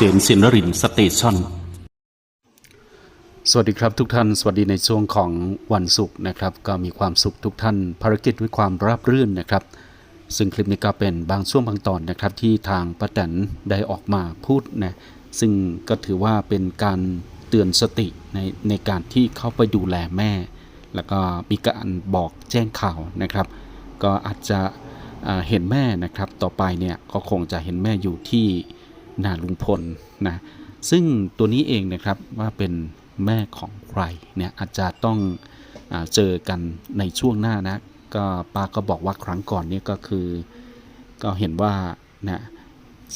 ษมสินรินสเตชันสวัสดีครับทุกท่าน สวัสดีในช่วงของวันศุกร์นะครับ ก็มีความสุขทุกท่าน ภารกิจด้วยความราบรื่นนะครับ ซึ่งคลิปนี้ก็เป็นบางช่วงบางตอนนะครับที่ทางป้าแตนได้ออกมาพูดนะซึ่งก็ถือว่าเป็นการเตือนสติในในการที่เข้าไปดูแลแม่ แล้วก็มีการบอกแจ้งข่าวนะครับ ก็อาจจะเห็นแม่นะครับต่อไปเนี่ยก็คงจะเห็นแม่อยู่ที่ นาลุงพลนะซึ่งตัวนี้เองนะครับว่าเป็นแม่ของใครเนี่ยอาจจะต้องอเจอกันในช่วงหน้านะก็ป้าก็บอกว่าครั้งก่อนเนี่ยก็คือ ก็เห็นว่านะ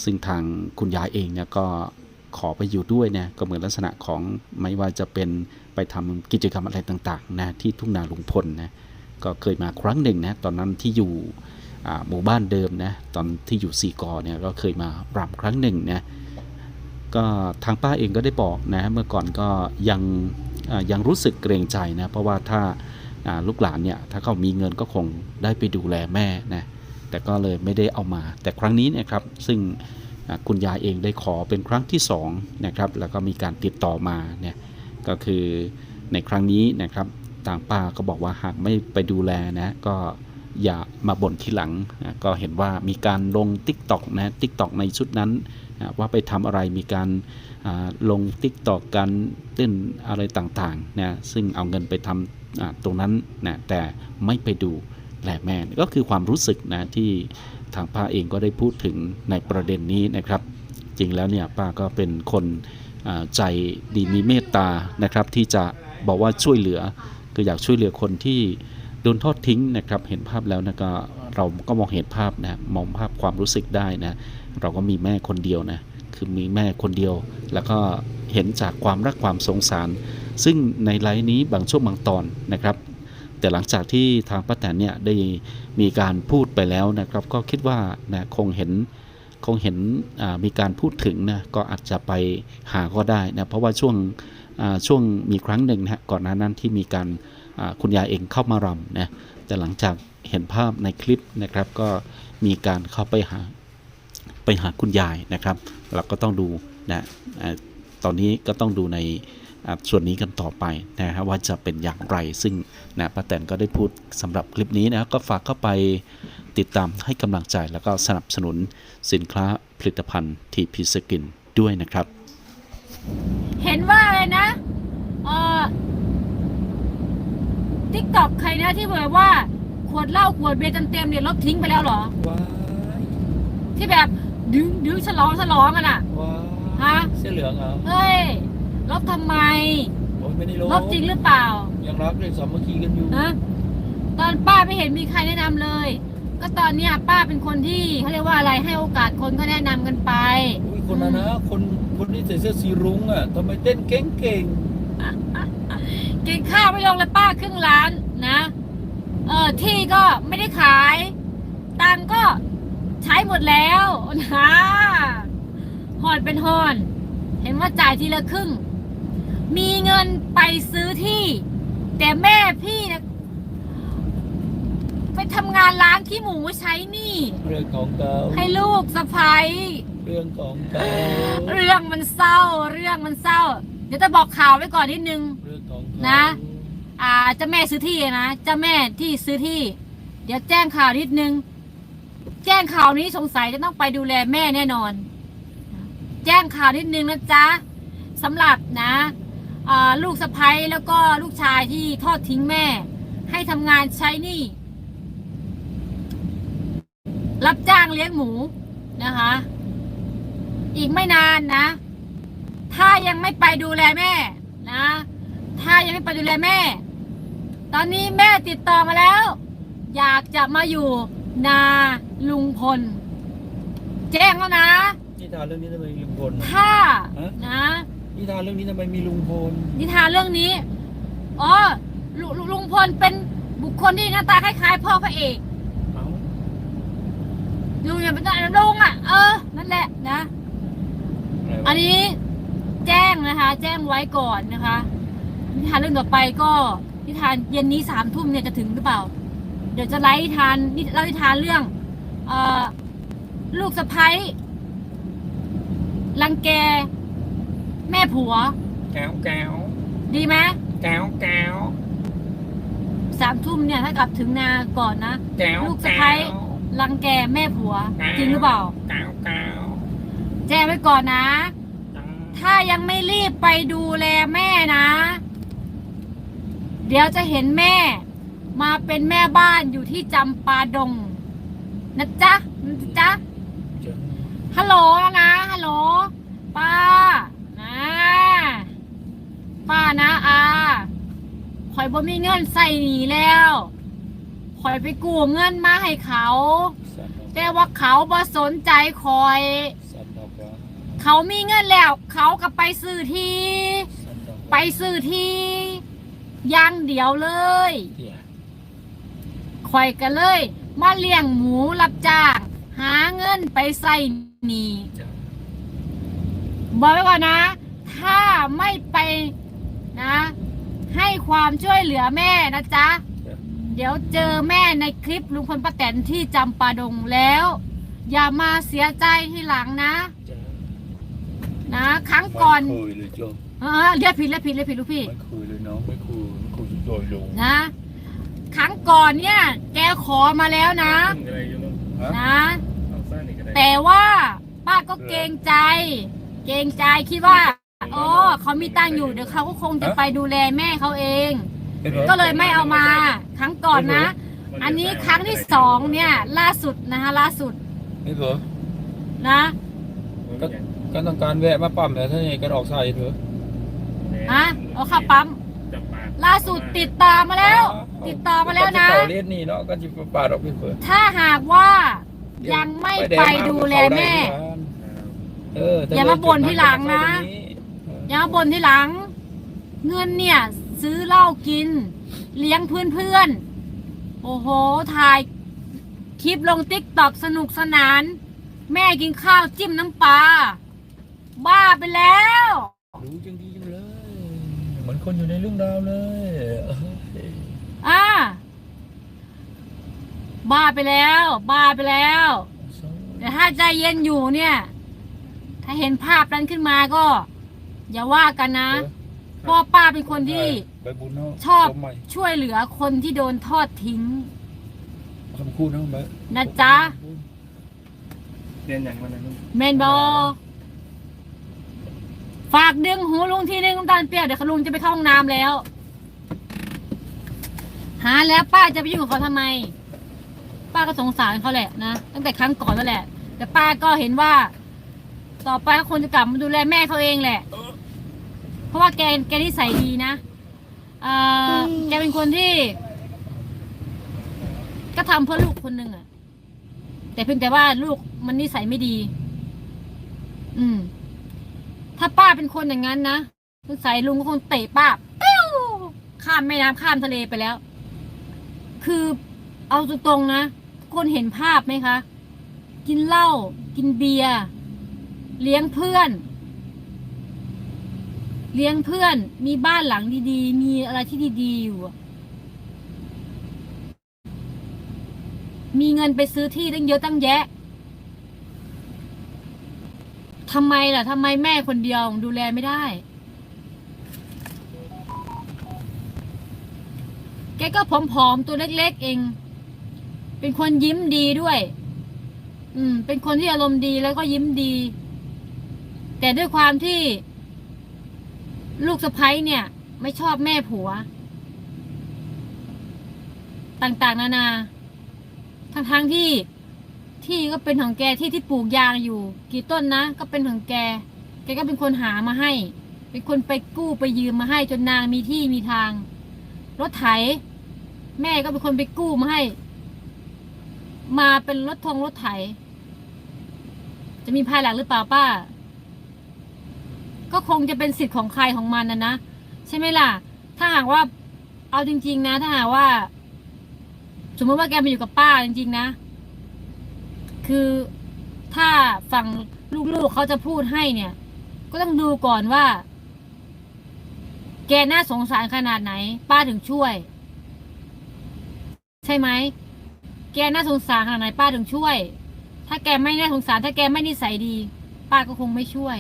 ซึ่งทางคุณยายเองเนี่ยก็ขอไปอยู่ด้วยเนี่ยก็เหมือนลักษณะของไม่ว่าจะเป็นไปทำกิจกรรมอะไรต่างๆนะที่ทุ่งนาลุงพลนะก็เคยมาครั้งหนึ่งนะตอนนั้นที่อยู่ หมู่บ้านเดิมนะตอนที่อยู่สี่กอเนี่ยก็เคยมารำครั้งหนึ่งนะก็ทางป้าเองก็ได้บอกนะเมื่อก่อนก็ยังยังรู้สึกเกรงใจนะเพราะว่าถ้าลูกหลานเนี่ยถ้าเขามีเงินก็คงได้ไปดูแลแม่นะแต่ก็เลยไม่ได้เอามา แต่ครั้งนี้เนะครับซึ่งคุณยายเองได้ขอเป็นครั้งที่สองนะครับแล้วก็มีการติดต่อมาเนี่ยก็คือในครั้งนี้นะครับต่างป้าก็บอกว่าหากไม่ไปดูแลนะก็ อย่ามาบ่นทีหลังนะก็เห็นว่ามีการลง t ิ k t o k นะ t ิ k t o k ในชุดนั้นอ่าว่าไปทำอะไรมีการลง t ิ k t o k กันเต้นอะไรต่างๆนะซึ่งเอาเงินไปทำอ่าตรงนั้นนะแต่ไม่ไปดูแหลแม่ก็คือความรู้สึกนะที่ทางป้าเองก็ได้พูดถึงในประเด็นนี้นะครับ จริงแล้วเนี่ยป้าก็เป็นคนใจดีมีเมตตานะครับ ที่จะบอกว่าช่วยเหลือคืออยากช่วยเหลือคนที่ โดนทอดทิ้งนะครับ เห็นภาพแล้วนะก็เราก็มองเห็นภาพนะมองภาพความรู้สึกได้นะ เราก็มีแม่คนเดียวนะ คือมีแม่คนเดียว แล้วก็เห็นจากความรักความสงสาร ซึ่งในไลน์นี้บางช่วงบางตอนนะครับ แต่หลังจากที่ทางป้าแตนเนี่ยได้มีการพูดไปแล้วนะครับ ก็คิดว่านะคงเห็นคงเห็นมีการพูดถึงนะก็อาจจะไปหาก็ได้นะเพราะว่าช่วงช่วงมีครั้งหนึ่งนะก่อนหน้านั้นที่มีการ คุณยายเองเข้ามารำนะแต่หลังจากเห็นภาพในคลิปนะครับก็มีการเข้าไปหาไปหาคุณยายนะครับ เราก็ต้องดูนะตอนนี้ก็ต้องดูในส่วนนี้กันต่อไปนะฮะว่าจะเป็นอย่างไรซึ่งนะป้าแตนก็ได้พูดสำหรับคลิปนี้นะก็ฝากเข้าไปติดตามให้กำลังใจแล้วก็สนับสนุนสินค้าผลิตภัณฑ์ทีพีสกินด้วยนะครับ เห็นว่าอะไรนะ เออ ทิกตอกใครนะที่บอกว่า ขวดเหล้าขวดเบียร์เต็มๆเนี่ยลบทิ้งไปแล้วเหรอ ว้ายที่แบบดึงดึงฉลองฉลองกันอะ ว้ายฮะ เสื้อเหลืองเหรอเฮ้ยลบทำไม โอ้ยไม่ได้ลบลบจริงหรือเปล่ายังรักเลยสามัคคีกันอยู่ ฮะตอนป้าไม่เห็นมีใครแนะนำเลย ก็ตอนเนี้ยป้าเป็นคนที่เขาเรียกว่าอะไรให้โอกาสคนก็แนะนำกันไป อุ้ยคนนั้นนะ คนคนที่ใส่เสื้อสีรุ้งอะทำไมเต้นเก่งเก่ง กินข้าวไม่ลงเลยป้าครึ่งร้านนะ เออที่ก็ไม่ได้ขาย ตังค์ก็ใช้หมดแล้วนะหอนเป็นหอน เห็นว่าจ่ายทีละครึ่ง มีเงินไปซื้อที่ แต่แม่พี่นะไปทำงานล้างขี้หมูใช้หนี่เรื่องของเก่าให้ลูกสะพ้ายเรื่องของเก่าเรื่องมันเศร้า เรื่องมันเศร้า เดี๋ยวจะบอกข่าวไว้ก่อนนิดนึงเรื่องของเก่านะ อ่าเจ้าแม่ซื้อที่นะเจ้าแม่ที่ซื้อที่ เดี๋ยวแจ้งข่าวนิดนึง แจ้งข่าวนี้สงสัยจะต้องไปดูแลแม่แน่นอน แจ้งข่าวนิดนึงนะจ๊ะสำหรับนะอ่าลูกสะพ้ยแล้วก็ลูกชายที่ทอดทิ้งแม่ ให้ทำงานใช้หนี้รับจ้างเลี้ยงหมูนะคะ อีกไม่นานนะ ถ้ายังไม่ไปดูแลแม่นะ ถ้ายังไม่ไปดูแลแม่ ตอนนี้แม่ติดต่อมาแล้ว อยากจะมาอยู่นาลุงพล แจ้งแล้วนะ นิทานเรื่องนี้ทำไมมีลุงพลถ้าฮะนะ นิทานเรื่องนี้ทำไมมีลุงพลนิทานเรื่องนี้อ๋อลลุลุงพลเป็นบุคคลที่หน้าตาคล้ายๆพ่อพระเอกเอ้าลุงอย่าเป็นลุงอะ เออ นั่นแหละนะ อะไรวะอันนี้แจ้ งนะคะ แจ้งไว้ก่อนนะคะนิทานเรื่องต่อไปก็นิทานเย็นนี้สามทุ่มเนี่ยจะถึงหรือเปล่า เดี๋ยวจะไลฟ์นิทานนิเล่านิทานเรื่องเออลูกสะพ้ยรังแก แม่ผัว แก้วแก้วดีไหมแก้วแก้วสามทุ่มเนี่ยถ้ากลับถึงนาก่อนนะแก้วลูกสะใภ้รังแกแม่ผัว จริงหรือเปล่า แก้วแก้วแจ้งไว้ก่อนนะ ถ้ายังไม่รีบไปดูแลแม่นะ เดี๋ยวจะเห็นแม่ มาเป็นแม่บ้านอยู่ที่จำปาดง นะจ๊ะนะจ๊ะฮัลโหลนะฮัลโหลป้านะป้านะอาข่อยบ่มีเงินใส่หนีแล้วข่อยไปกู้เงินมาให้เขาสันดอกแต่ว่าเขาบ่สนใจคอย เขามีเงินแล้ว เขาก็ไปซื้อที่สันดอกไปซื้อที่อย่างเดียวเลยเดี๋ยวคอยกันเลย มาเลี้ยงหมูรับจ้างหาเงินไปใส่หนีจ้ะบอกไว้ก่อนนะ ถ้าไม่ไปนะ ให้ความช่วยเหลือแม่นะจ๊ะ เดี๋ยวเจอแม่ในคลิปลุงพลป้าแตนที่จำปาดงแล้ว อย่ามาเสียใจที่หลังนะจ้ะ นะ ครั้งก่อนไม่เคยเลยจ้ะเออเรียกผิดเรียกผิดเรียกผิดลูกพี่ ไม่เคยเลยน้องไม่เคยไม่เคยจะโดยลงนะ ครั้งก่อนเนี่ย แกขอมาแล้วนะ อะไรอยู่ลูกฮะนะ เอาซ่านี่ก็ได้แต่ว่าป้าก็เกรงใจ เกรงใจคิดว่าอ๋อเขามีตังค์อยู่เดี๋ยวเขาก็คงจะไปดูแลแม่เขาเองห็นไหมก็เลยไม่เอามา ครั้งก่อนนะ อันนี้ครั้งที่สองเนี่ย ล่าสุดนะคะล่าสุดนี่เถอะนะ ก็ ก็ต้องการแวะมาปั๊มแต่ถ้าอย่างไรก็ออกใส่เถอะฮะเอาเข้าปั๊ม จับปลาล่าสุดติดต่อมาแล้ว ติดต่อมาแล้วนะ ก็จต่อเลียนนี่เนาะก็จะปาดออกไปเผื่อถ้าหากว่ายังไม่ไปดูแลแม่ เออแต่อย่ามาบ่นทีหลังนะเอออย่ามาบ่นทีหลัง เงินเนี่ย ซื้อเหล้ากิน เลี้ยงเพื่อนเพื่อนๆโอ้โหถ่ายคลิปลงติ๊กตอกสนุกสนาน แม่กินข้าวจิ้มน้ำปลา บ้าไปแล้วรู้จังดีจังเลย เหมือนคนอยู่ในเรื่องราวเลยเอออ่าบ้าไปแล้ว บ้าไปแล้วแต่ถ้าใจเย็นอยู่เนี่ย ถ้าเห็นภาพนั้นขึ้นมาก็ อย่าว่ากันนะเพราะป้าเป็นคนที่ใบบุญเนาะชอบใหม่ช่วยเหลือคนที่โดนทอดทิ้งคำคู่เนาะใบนะจ๊ะเรียนอย่างมันนะลูกเมนบอ ฝากดึงหูลุงทีนึงน้ำตาลเปรี้ยวเดี๋ยวลุงจะไปเข้าห้องน้ำแล้ว หาแล้วป้าจะไปยุ่งกับเขาทำไม ป้าก็สงสารเขาแหละนะตั้งแต่ครั้งก่อนนั่นแหละ แต่ป้าก็เห็นว่า ต่อไปเขาคงจะกลับมาดูแลแม่เขาเองแหละ เพราะว่าแกแกนิสัยดีนะเออแกเป็นคนที่ ก็ทำเพื่อลูกคนหนึ่งอะแต่เพียงแต่ว่าลูกมันนิสัยไม่ดี อืม ถ้าป้าเป็นคนอย่างนั้นนะสงสัยลุงก็คงเตะป้าปิ้วข้ามแม่น้ำข้ามทะเลไปแล้ว คือเอาตรงๆนะทุกคนเห็นภาพไหมคะ กินเหล้ากินเบียร์เลี้ยงเพื่อน เลี้ยงเพื่อน มีบ้านหลังดีๆ มีอะไรที่ดีๆอยู่ มีเงินไปซื้อที่ตั้งเยอะตั้งแยะ ทำไมล่ะทำไมแม่คนเดียวดูแลไม่ได้ แกก็ผอมๆตัวเล็กๆเอง เป็นคนยิ้มดีด้วย อืม เป็นคนที่อารมณ์ดีแล้วก็ยิ้มดี แต่ด้วยความที่ ลูกสะพ้ยเนี่ย ไม่ชอบแม่ผัว ต่างๆ นานา ทั้งๆที่ ที่ก็เป็นของแกที่ที่ปลูกยางอยู่ กี่ต้นนะ ก็เป็นของแก แกก็เป็นคนหามาให้ เป็นคนไปกู้ไปยืมมาให้จนนางมีที่มีทาง รถไถ แม่ก็เป็นคนไปกู้มาให้ มาเป็นรถทงรถไถ จะมีภายหลังหรือเปล่าป้า ก็คงจะเป็นสิทธิ์ของใครของมันนะนะใช่ไหมล่ะ ถ้าหากว่า เอาจริง ๆ นะ ถ้าหากว่า สมมติว่าแกมาอยู่กับป้าจริง ๆ นะ คือถ้าฝั่งลูกๆเขาจะพูดให้เนี่ย ก็ต้องดูก่อนว่า แกน่าสงสารขนาดไหน ป้าถึงช่วย ใช่ไหมแกน่าสงสารขนาดไหนป้าถึงช่วย ถ้าแกไม่น่าสงสาร ถ้าแกไม่นิสัยดี ป้าก็คงไม่ช่วย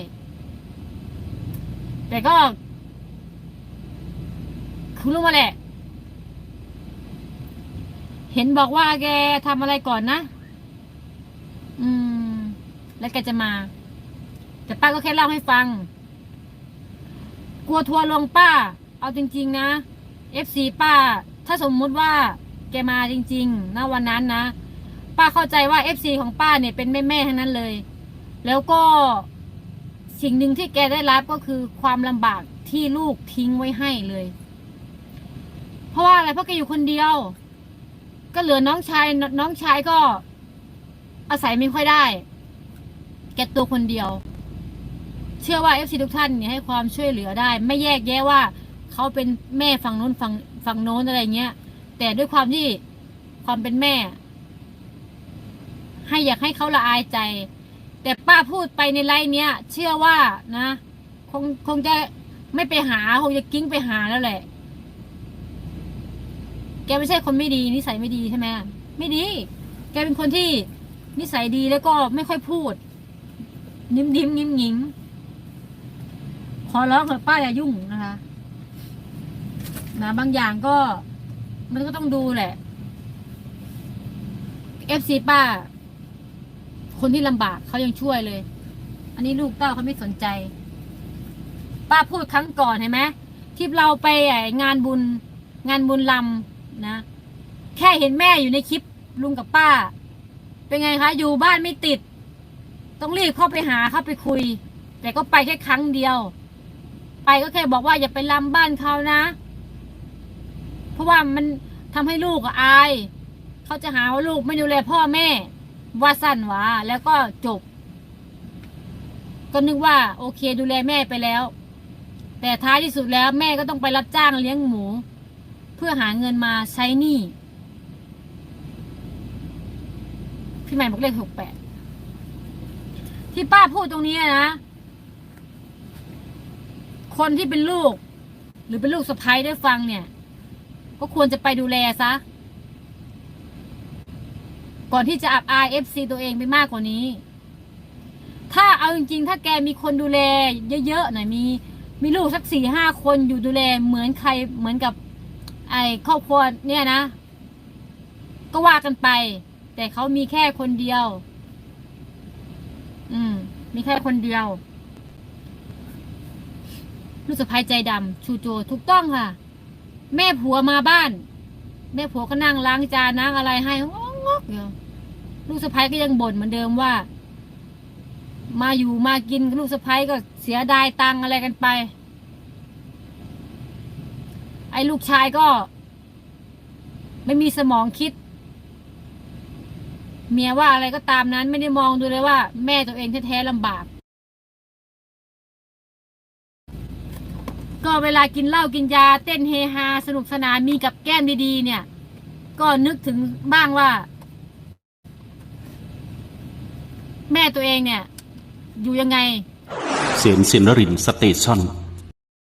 แต่ก็คุณรู้มาแหละ เห็นบอกว่าแกทำอะไรก่อนนะ อืม แล้วแกจะมา แต่ป้าก็แค่เล่าให้ฟัง กลัวทัวร์ลงป้า เอาจริง ๆ นะ FC ป้า ถ้าสมมุติว่า แกมาจริงๆนวันนั้นนะ ป้าเข้าใจว่า FC ของป้าเนี่ยเป็นแม่ๆทั้งนั้นเลย แล้วก็สิ่งหนึ่งที่แกได้รับก็คือความลำบากที่ลูกทิ้งไว้ให้เลย เพราะว่าอะไรเพราะแกอยู่คนเดียว ก็เหลือน้องชาย น้องชายก็ อาศัยไม่ค่อยได้ แกตัวคนเดียว เชื่อว่า FC ทุกท่านเนี่ยให้ความช่วยเหลือได้ ไม่แยกแยะว่าเขาเป็นแม่ฝั่งโน้นฝั่งฝั่งโน้นอะไรเงี้ย แต่ด้วยความที่ความเป็นแม่ ให้อยากให้เขาละอายใจ แต่ป้าพูดไปในไลน์เนี้ย เชื่อว่านะคงคงจะไม่ไปหาคงจะกิ้งไปหาแล้วแหละ แกไม่ใช่คนไม่ดีนิสัยไม่ดีใช่ไหมไม่ดี แกเป็นคนที่ นิสัยดีแล้วก็ไม่ค่อยพูด นิ่มๆิมงิมงิมขอร้องเถอะป้าอย่ายุ่งนะคะนะบางอย่างก็มันก็ต้องดูแหละ FC ป้า คนที่ลำบากเขายังช่วยเลย อันนี้ลูกเต้าเขาไม่สนใจ ป้าพูดครั้งก่อนเห็นไหมที่เราไปงานบุญงานบุญลำนะ แค่เห็นแม่อยู่ในคลิปลุงกับป้า เป็นไงคะ อยู่บ้านไม่ติด ต้องรีบเข้าไปหาเข้าไปคุย แต่ก็ไปแค่ครั้งเดียว ไปก็แค่บอกว่าอย่าไปลำบ้านเขานะ เพราะว่ามันทำให้ลูกอะอาย เขาจะหาว่าลูกไม่ดูแลพ่อแม่ ว่าสั้นวะแล้วก็จบ ก็นึกว่า โอเคดูแลแม่ไปแล้ว แต่ท้ายที่สุดแล้วแม่ก็ต้องไปรับจ้างเลี้ยงหมู เพื่อหาเงินมาใช้หนี้ พี่ใหม่บอกเลขหกแปดที่ป้าพูดตรงนี้นะ คนที่เป็นลูก หรือเป็นลูกสะใภ้ได้ฟังเนี่ย ก็ควรจะไปดูแลซะ ก่อนที่จะอับอายเอฟซีตัวเองไปมากกว่านี้ ถ้าเอาจริงๆ ถ้าแกมีคนดูแล เยอะๆหน่อยมี มีลูกสักสี่ห้าคนอยู่ดูแลเหมือนใครเหมือนกับ ไอ้ครอบครัวเนี่ยนะ ก็ว่ากันไป แต่เขามีแค่คนเดียว อืม มีแค่คนเดียว ลูกสะพ้ายใจดำชูโจถูกต้องค่ะ แม่ผัวมาบ้าน แม่ผัวก็นั่งล้างจานล้างอะไรให้งอกงอกอยู่ลูกสะพ้ายก็ยังบ่นเหมือนเดิมว่า มาอยู่มากินลูกสะพ้ายก็เสียดายตังอะไรกันไป ไอ้ลูกชายก็ ไม่มีสมองคิด เมียว่าอะไรก็ตามนั้นไม่ได้มองดูเลยว่า แม่ตัวเองแท้ๆลำบาก ก็เวลากินเหล้ากินยา เต้นเฮฮาสนุกสนานมีกับแก้มดีๆ เนี่ย ก็นึกถึงบ้างว่า แม่ตัวเองเนี่ย อยู่ยังไง เสียนสินรินสเตชัน